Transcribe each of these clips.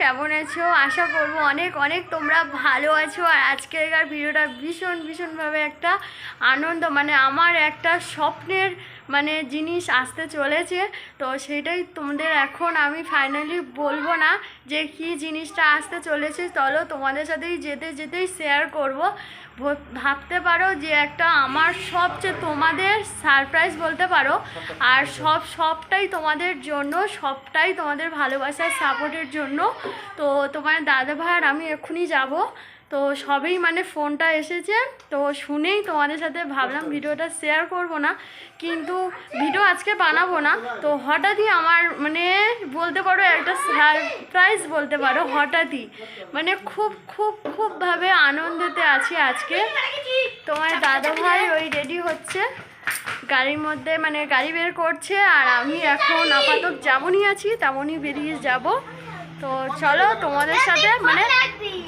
কেমন আছো? আশা করব অনেক অনেক তোমরা ভালো আছো। আর আজকেরকার ভিডিওটা ভীষণ, ভীষণভাবে একটা আনন্দ মানে আমার একটা স্বপ্নের মানে জিনিস আসতে চলেছে। তো সেটাই তোমাদের এখন আমি ফাইনালি বলব না যে কি জিনিসটা আসতে চলেছে। চলো তোমাদের সাথেই যেতে, যেতেই শেয়ার করব। ভাবতে পারো যে একটা আমার সবচেয়ে তোমাদের সারপ্রাইজ বলতে পারো। আর সব, সবটাই তোমাদের জন্য, সবটাই তোমাদের ভালোবাসার সাপোর্টের জন্য। তো তোমার দাদা ভাই আর আমি এক্ষুনি যাব। তো সবেই মানে ফোনটা এসেছে। তো শুনেই তোমাদের সাথে ভাবলাম ভিডিওটা শেয়ার করব না কিন্তু ভিডিও আজকে বানাবো না। তো হঠাৎই আমার মানে বলতে পারো একটা সারপ্রাইজ বলতে পারো হঠাৎই। মানে খুব খুব খুবভাবে আনন্দেতে আছি আজকে। তোমার দাদা ভাই ওই রেডি হচ্ছে। গাড়ির মধ্যে মানে গাড়ি বের করছে আর আমি এখন আপাতত যেমনই আছি তেমনই বেরিয়ে যাব। তো চলো তোমাদের সাথে মানে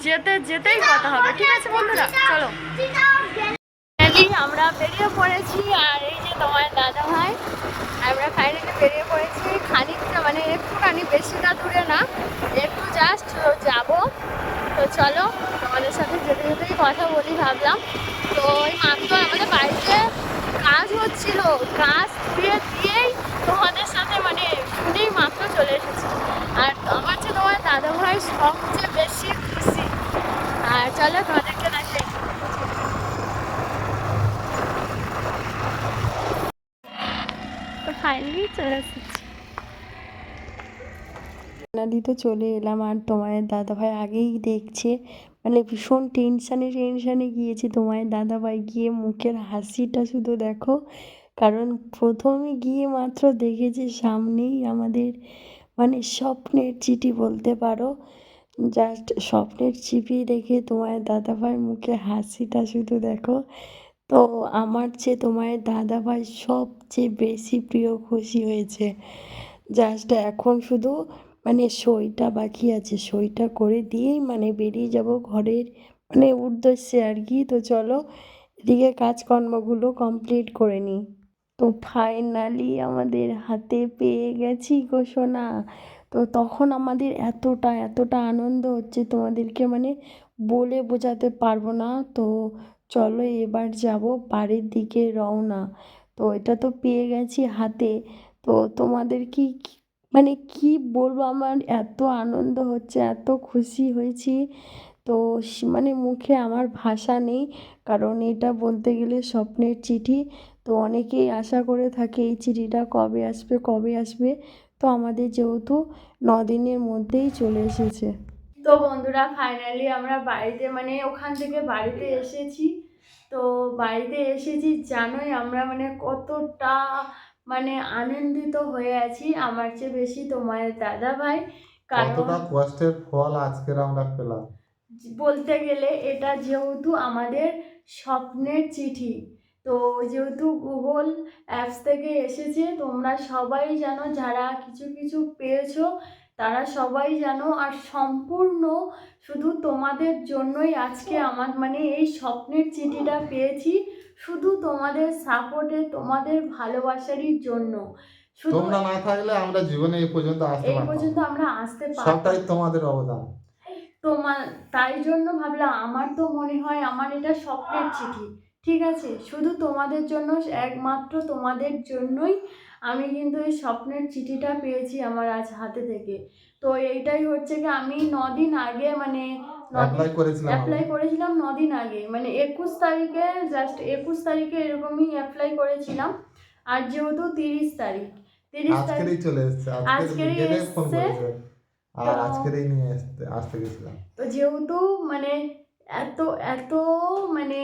যেতে যেতেই কথা হবে, ঠিক আছে বন্ধুরা? চলো। আমরা বেরিয়ে পড়েছি, আর এই যে তোমার দাদা ভাই, আমরা ফাইনালি বেরিয়ে পড়েছি। খানিকটা মানে একটুখানি বেশিটা দূরে না, একটু জাস্ট যাব। তো চলো, তোমাদের সাথে যেতে যেতেই কথা বলি ভাবলাম। তো ওই মাত্র আমাদের বাড়িতে কাজ হচ্ছিল। কাজ দিয়ে দিয়েই তোমাদের সাথে মানে শুনেই মাত্র চলে এসেছি আর আমার যে তোমার দাদা ভাই সবচেয়ে বেশি খুশি। আর চলো তো চলে এলাম আর তোমার দাদাভাই আগেই দেখছে। মানে ভীষণ টেনশানে টেনশানে গিয়েছে তোমার দাদাভাই গিয়ে মুখের হাসিটা শুধু দেখো। কারণ প্রথমে গিয়ে মাত্র দেখেছে সামনেই আমাদের মানে স্বপ্নের চিঠি বলতে পারো। জাস্ট স্বপ্নের চিঠি দেখে তোমার দাদাভাই মুখে হাসিটা শুধু দেখো। তো আমার চেয়ে তোমার দাদাভাই সবচেয়ে বেশি প্রিয় খুশি হয়েছে। জাস্ট এখন শুধু মানে সইটা বাকি আছে, সইটা করে দিয়েই মানে বেরিয়ে যাব ঘরের মানে উদ্দেশ্যে আর কি। তো চলো এদিকে কাজকর্মগুলো কমপ্লিট করে নিই। তো ফাইনালি আমাদের হাতে পেয়ে গেছি সোনা। তো তখন আমাদের এতটা এতটা আনন্দ হচ্ছে তোমাদেরকে মানে বলে বোঝাতে পারব না। তো চলো এবার যাব বাড়ির দিকে রওনা। তো এটা তো পেয়ে গেছি হাতে। তো তোমাদের কি মানে কি বলব? আমার এত আনন্দ হচ্ছে, এত খুশি হয়েছি। তো মানে মুখে আমার ভাষা নেই। কারণ এটা বলতে গেলে স্বপ্নের চিঠি। তো অনেকেই আশা করে থাকে এই চিঠিটা কবে আসবে কবে আসবে। তো আমাদের যেহেতু ন দিনের মধ্যেই চলে এসেছে। তো বন্ধুরা ফাইনালি আমরা বাড়িতে মানে ওখান থেকে বাড়িতে এসেছি। তো বাড়িতে এসেছি জানোই আমরা মানে কতটা মানে আনন্দিত হয়ে আছি। আমার চেয়ে বেশি তোমার দাদা ভাই কতটা কষ্টের ফল আজকের আমরা পেলাম। বলতে গেলে এটা যেহেতু আমাদের স্বপ্নের চিঠি। তো যেহেতু গুগল অ্যাপস থেকে এসেছে তোমরা সবাই জানো যারা কিছু কিছু পেয়েছ তারা সবাই জানো আর সম্পূর্ণ শুধু তোমাদের জন্যই আজকে আমার মানে এই স্বপ্নের চিঠিটা পেয়েছি। শুধু তোমাদের সাপোর্টে তোমাদের ভালোবাসারই জন্য। শুধু তোমরা না থাকলে আমরা জীবনে এই পর্যন্ত আসতে এই পর্যন্ত আমরা আসতে পারতাম সবটাই তোমাদের অবদান। তোমার তাই জন্য ভাবলাম আমার তো মনে হয় আমার এটা স্বপ্নের চিঠি। ঠিক আছে শুধু তোমাদের জন্য একমাত্র তোমাদের জন্যই আমি কিন্তু এই স্বপ্নের চিঠিটা পেয়েছি আমার আজ হাতে থেকে। তো এইটাই হচ্ছে কি আমি নদিন আগে মানে অ্যাপ্লাই করেছিলাম অ্যাপ্লাই করেছিলাম নদিন আগে। মানে একুশ তারিখে জাস্ট একুশ তারিখে এরকমই অ্যাপ্লাই করেছিলাম। আর যেহেতু তিরিশ তারিখ তিরিশ তারিখ আজকেরই চলে এসছে আজকেরই এসছে। আর আজকেরই নিয়ে আসতে আসতে গেছিলাম তো যেহেতু মানে এত এত মানে.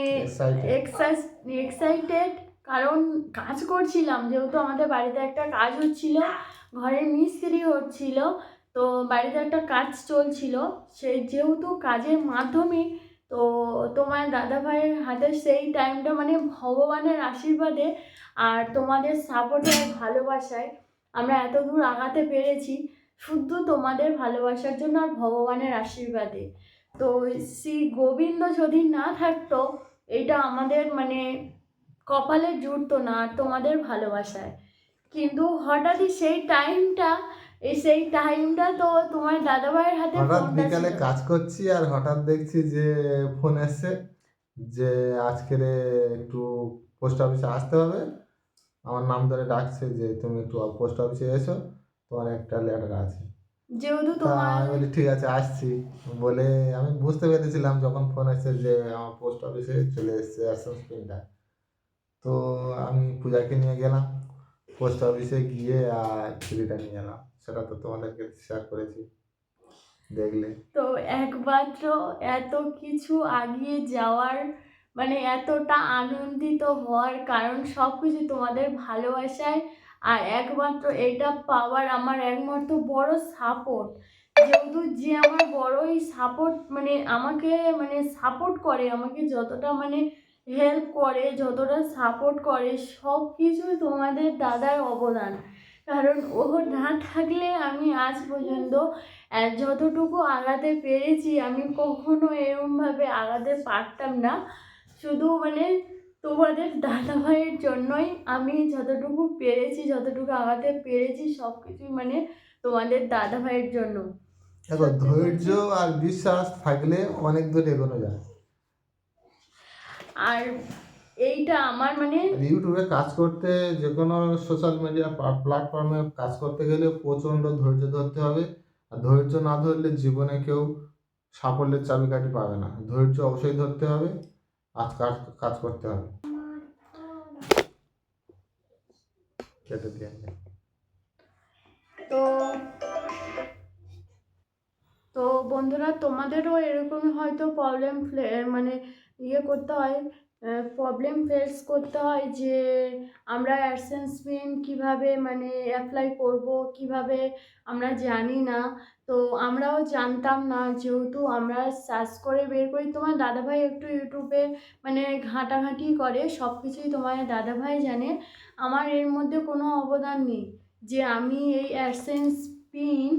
এক্সাইটেড কারণ কাজ করছিলাম যেহেতু আমাদের বাড়িতে একটা কাজ হচ্ছিল ঘরের মিস্ত্রি হচ্ছিল তো বাড়িতে একটা কাজ চলছিল সে যেহেতু কাজের মাধ্যমে তো তো তোমার দাদা ভাইয়ের হাতে সেই টাইমটা মানে ভগবানের আশীর্বাদে আর তোমাদের সাপোর্টে ভালোবাসায় আমরা এত দূর আগাতে পেরেছি শুধু তোমাদের ভালোবাসার জন্য আর ভগবানের আশীর্বাদে তো শ্রী গোবিন্দ যদি না থাকতো এটা আমাদের মানে কপালে জুটতো না তোমাদের ভালোবাসায়। কিন্তু হঠাৎই সেই টাইমটা এই সেই টাইমটা তো তোমার দাদাভাইয়ের হাতে হঠাৎ বিকালে কাজ করছি আর হঠাৎ দেখছি যে ফোন এসছে যে আজকের একটু পোস্ট অফিসে আসতে হবে। আমার নাম ধরে ডাকছে যে তুমি একটু পোস্ট অফিসে এসো তোমার একটা লেটার আছে। যেহেতু তা তোমার আমি বলি ঠিক আছে আসছি। বলে আমি বুঝতে পেরেছিলাম যখন ফোন এসেছে যে আমার পোস্ট অফিসে চলে এসেছে অ্যাসেন্স পিনটা তো আমি পূজাকে নিয়ে গেলাম পোস্ট অফিসে গিয়ে আর ছুরিটা নিয়ে এলাম। সেটা তো তোমাদেরকে শেয়ার করেছি দেখলে। তো একমাত্র এত কিছু আগিয়ে যাওয়ার মানে এতটা আনন্দিত হওয়ার কারণ সব কিছু তোমাদের ভালোবাসায় আর একমাত্র এটা পাওয়ার আমার একমাত্র বড় সাপোর্ট যেহেতু যে আমার বড়ই সাপোর্ট মানে আমাকে মানে সাপোর্ট করে, আমাকে যতটা মানে হেল্প করে, যতটা সাপোর্ট করে সব কিছুই তোমাদের দাদার অবদান। কারণ ও না থাকলে আমি আজ পর্যন্ত যতটুকু আগাতে পেরেছি, আমি কখনো এরমভাবে আগাতে পারতাম না। শুধু মানে তোমাদের দাদা ভাইয়ের জন্যই আমি যতটুকু পেরেছি যতটুকু আগাতে পেরেছি সব কিছুই মানে তোমাদের দাদা ভাইয়ের জন্য। দেখো ধৈর্য আর বিশ্বাস থাকলে অনেক দূর এগোনো যায়। আর এইটা আমার মানে ইউটিউবে কাজ করতে যে কোনো সোশ্যাল মিডিয়া প্ল্যাটফর্মে কাজ করতে গেলে প্রচণ্ড ধৈর্য ধরতে হবে। আর ধৈর্য না ধরলে জীবনে কেউ সাফল্যের চাবিকাঠি পাবে না। ধৈর্য অবশ্যই ধরতে হবে। আজ কাজ কাজ করতে হবে। দিয়ে তো তো বন্ধুরা, তোমাদেরও এরকমই হয়তো প্রবলেম মানে ইয়ে করতে হয় প্রবলেম ফেস করতে হয় যে আমরা অ্যাডসেন্স পিন কীভাবে মানে অ্যাপ্লাই করব, কীভাবে আমরা জানি না। তো আমরাও জানতাম না, যেহেতু আমরা সার্চ করে বের করি, তোমার দাদাভাই একটু ইউটিউবে মানে ঘাঁটাঘাঁটি করে সব কিছুই তোমার দাদাভাই জানে। আমার এর মধ্যে কোনো অবদান নেই, যে আমি এই অ্যাডসেন্স পিন,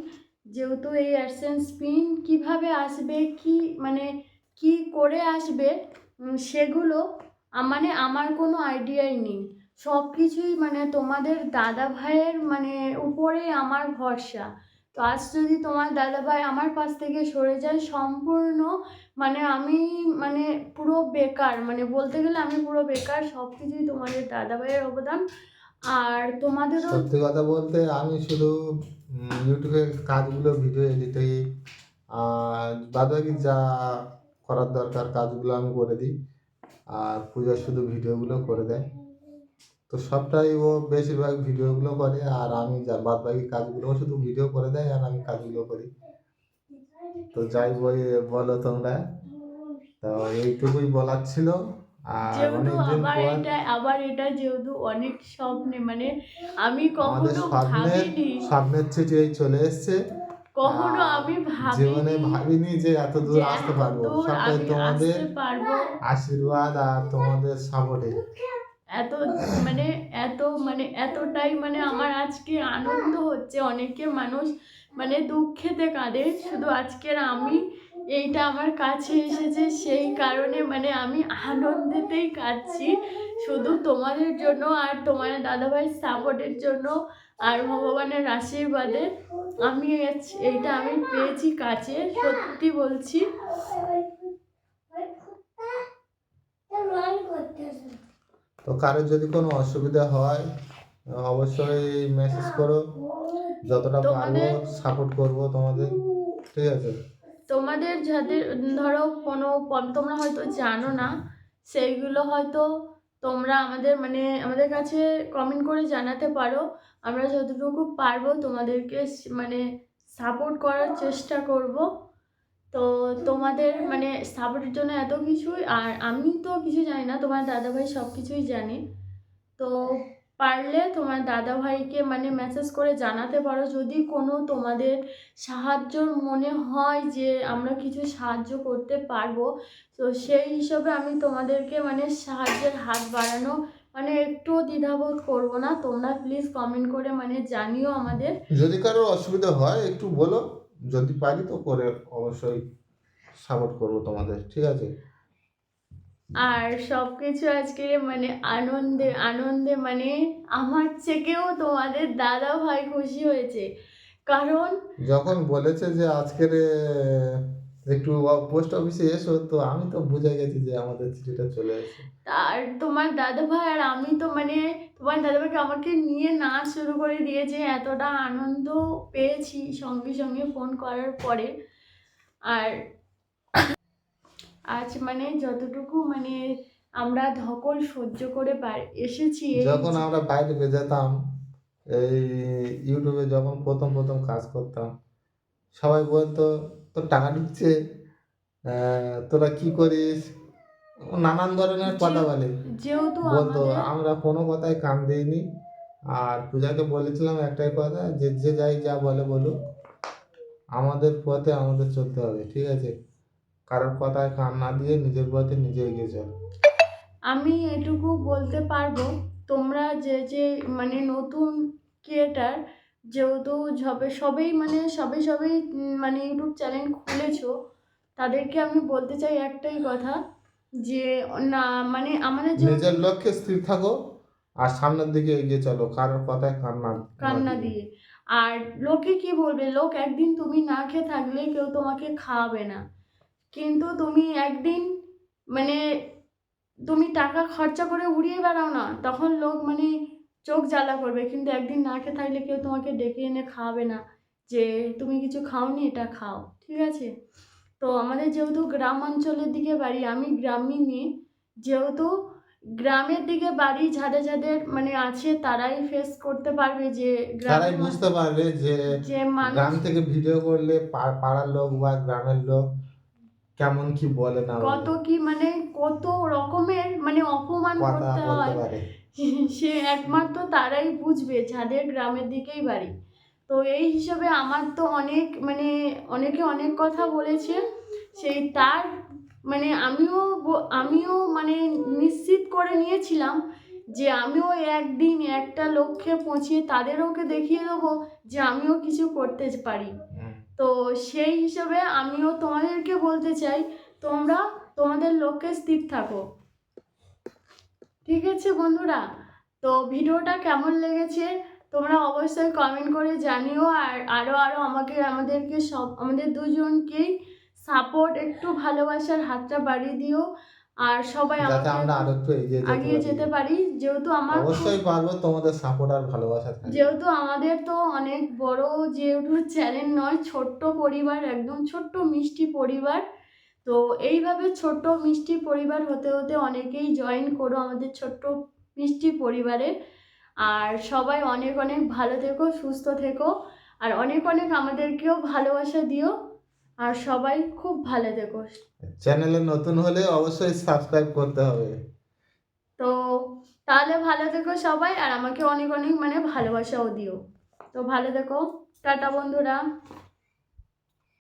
যেহেতু এই অ্যাডসেন্স পিন কীভাবে আসবে, কি মানে কি করে আসবে সেগুলো মানে আমার কোনো আইডিয়াই নেই। সব কিছুই মানে তোমাদের দাদা ভাইয়ের মানে উপরে আমার ভরসা। তো আজ যদি তোমার দাদা ভাই আমার পাশ থেকে সরে যায় সম্পূর্ণ মানে আমি মানে পুরো বেকার মানে বলতে গেলে আমি পুরো বেকার সব কিছুই তোমাদের দাদা ভাইয়ের অবদান। আর তোমাদেরও সত্যি কথা বলতে আমি শুধু উম, ইউটিউবে কাজগুলো ভিডিও এডিটিং আর বাদবাকি যা করার দরকার কাজগুলো আমি করে দিই। আর পূজা শুধু ভিডিওগুলো করে দেয়। তো সবটাই ও বেশিরভাগ ভিডিওগুলো করে আর আমি যা বাদ বাকি কাজগুলো শুধু ভিডিও করে দেয় আর আমি কাজগুলো করি। তো যাই বই বলো তোমরা। তো এইটুকুই বলার ছিল। আর অনেকদিন পর আবার এটা যেহেতু অনেক স্বপ্নে মানে আমি কখনো স্বপ্নের ভাবিনি। স্বপ্নের চিঠি চলে এসছে। কখনো আমি জীবনে ভাবিনি ভাবিনি যে এত দূর আসতে পারব। সবটাই তোমাদের আশীর্বাদ আর তোমাদের সাপোর্টে। এত মানে এত মানে এতটাই মানে আমার আজকে আনন্দ হচ্ছে অনেকে মানুষ মানে দুঃখেতে কাঁদে শুধু আজকের আমি এইটা আমার কাছে এসেছে সেই কারণে মানে আমি আনন্দেতেই কাঁদছি শুধু তোমাদের জন্য আর তোমার দাদাভাই সাপোর্টের জন্য আর ভগবানের আশীর্বাদে আমি এইটা আমি পেয়েছি কাছে সত্যি বলছি তো কারোর যদি কোনো অসুবিধা হয় অবশ্যই মেসেজ করো। যতটা পারব সাপোর্ট করব তোমাদের। ঠিক আছে? তোমাদের যাদের ধরো কোনো তোমরা হয়তো জানো না সেইগুলো হয়তো তোমরা আমাদের মানে আমাদের কাছে কমেন্ট করে জানাতে পারো। আমরা যতটুকু পারব তোমাদেরকে মানে সাপোর্ট করার চেষ্টা করব। তো তোমাদের মানে সাপোর্টের জন্য এত কিছুই আর আমি তো কিছু জানি না, তোমার দাদাভাই সব কিছুই জানে। তো পারলে তোমার দাদা ভাইকে মানে মেসেজ করে জানাতে পারো, যদি কোনো তোমাদের সাহায্য মনে হয় যে আমরা কিছু সাহায্য করতে পারব, তো সেই হিসাবে আমি তোমাদেরকে মানে সাহায্যের হাত বাড়ানো মানে একটু দ্বিধাবোধ করব না। তোমরা প্লিজ কমেন্ট করে মানে জানিও আমাদের। যদি কারোর অসুবিধা হয় একটু বলো। যদি পারি তো করে অবশ্যই সাপোর্ট করব তোমাদের ঠিক আছে? আর সব কিছু আজকে মানে আনন্দে আনন্দে মানে আমার থেকেও তোমাদের দাদা ভাই খুশি হয়েছে। কারণ যখন বলেছে যে আজকের একটু পোস্ট অফিসে এসো তো আমি তো বুঝে গেছি যে আমাদের চিঠিটা চলে এসেছে। আর তোমার দাদা ভাই আর আমি তো মানে তোমার দাদা ভাইকে আমাকে নিয়ে নাচ শুরু করে দিয়েছে, এতটা আনন্দ পেয়েছি সঙ্গে সঙ্গে ফোন করার পরে। আর আজ মানে যতটুকু মানে আমরা ধকল সহ্য করে পার- এসেছি। যখন আমরা বাইরে বেজাতাম এই ইউটিউবে যখন প্রথম প্রথম কাজ করতাম, সবাই বলতো, তোর টাকা ঢুকছে তোরা কি করিস? নানান ধরনের কথা বলে। যেহেতু বলতো আমরা কোনো কথায় কান দিইনি। আর পূজাকে বলেছিলাম একটাই কথা যে যে যাই যা বলে বলুক আমাদের পথে আমাদের চলতে হবে ঠিক আছে? কারোর কথায় কান না দিয়ে নিজের পথে নিজে এগিয়ে চল। আমি এটুকু বলতে পারব তোমরা যে যে মানে নতুন ক্রিয়েটার যেহেতু সবে সবেই মানে সবে সবেই মানে ইউটিউব চ্যানেল খুলেছো তাদেরকে আমি বলতে চাই একটাই কথা যে না মানে আমাদের যে নিজের লক্ষ্যে স্থির থাকো আর সামনের দিকে এগিয়ে চলো কারোর কথায় কান না কান্না দিয়ে। আর লোকে কি বলবে? লোক একদিন তুমি না খেয়ে থাকলে কেউ তোমাকে খাওয়াবে না। কিন্তু তুমি একদিন মানে তুমি টাকা খরচা করে উড়িয়ে বেড়াও না তখন লোক মানে চোখ জ্বালা করবে। কিন্তু একদিন না খেয়ে থাকলে কেউ তোমাকে ডেকে এনে খাওয়াবে না যে তুমি কিছু খাওনি এটা খাও। ঠিক আছে? তো আমাদের যেহেতু গ্রাম অঞ্চলের দিকে বাড়ি আমি গ্রামীণ মেয়ে। যেহেতু গ্রামের দিকে বাড়ি যাদের যাদের মানে আছে তারাই ফেস করতে পারবে যে তারাই বুঝতে পারবে যে গ্রাম থেকে ভিডিও করলে পাড়ার লোক বা গ্রামের লোক কেমন কি বলে না কত কি মানে কত রকমের মানে অপমান করতে হয়। সে একমাত্র তারাই বুঝবে যাদের গ্রামের দিকেই বাড়ি। তো এই হিসাবে আমার তো অনেক মানে অনেকে অনেক কথা বলেছে। সেই তার মানে আমিও আমিও মানে নিশ্চিত করে নিয়েছিলাম যে আমিও একদিন একটা লক্ষ্যে পৌঁছিয়ে তাদেরওকে দেখিয়ে দেবো যে আমিও কিছু করতে পারি। তো সেই হিসাবে আমিও তোমাদেরকে বলতে চাই তোমরা তোমাদের লক্ষ্যে স্থির থাকো। ঠিক আছে বন্ধুরা? তো ভিডিওটা কেমন লেগেছে? তোমরা অবশ্যই কমেন্ট করে জানিও আর আরও আরও আমাকে আমাদেরকে সব আমাদের দুজনকেই সাপোর্ট একটু ভালোবাসার হাতটা বাড়িয়ে দিও। আর সবাই যাতে আমরা আরও একটু এগিয়ে যেতে এগিয়ে পারি। যেতে পারি। যেহেতু আমার অবশ্যই পারব তোমাদের সাপোর্ট আর ভালোবাসা যেহেতু আমাদের তো অনেক বড় যেহেতু চ্যানেল নয় ছোট্ট পরিবার একদম ছোট্ট মিষ্টি পরিবার। তো এইভাবে ছোট্ট মিষ্টি পরিবার হতে হতে অনেকেই জয়েন করো আমাদের ছোট্ট মিষ্টি পরিবারে। আর সবাই অনেক অনেক ভালো থেকো সুস্থ থেকো আর অনেক অনেক আমাদেরকেও ভালোবাসা দিও আর সবাই খুব ভালো থেকো। চ্যানেলে নতুন হলে অবশ্যই সাবস্ক্রাইব করতে হবে। তো তাহলে ভালো থেকো সবাই আর আমাকে অনেক অনেক মানে ভালোবাসাও দিও। তো ভালো থেকো টাটা বন্ধুরা।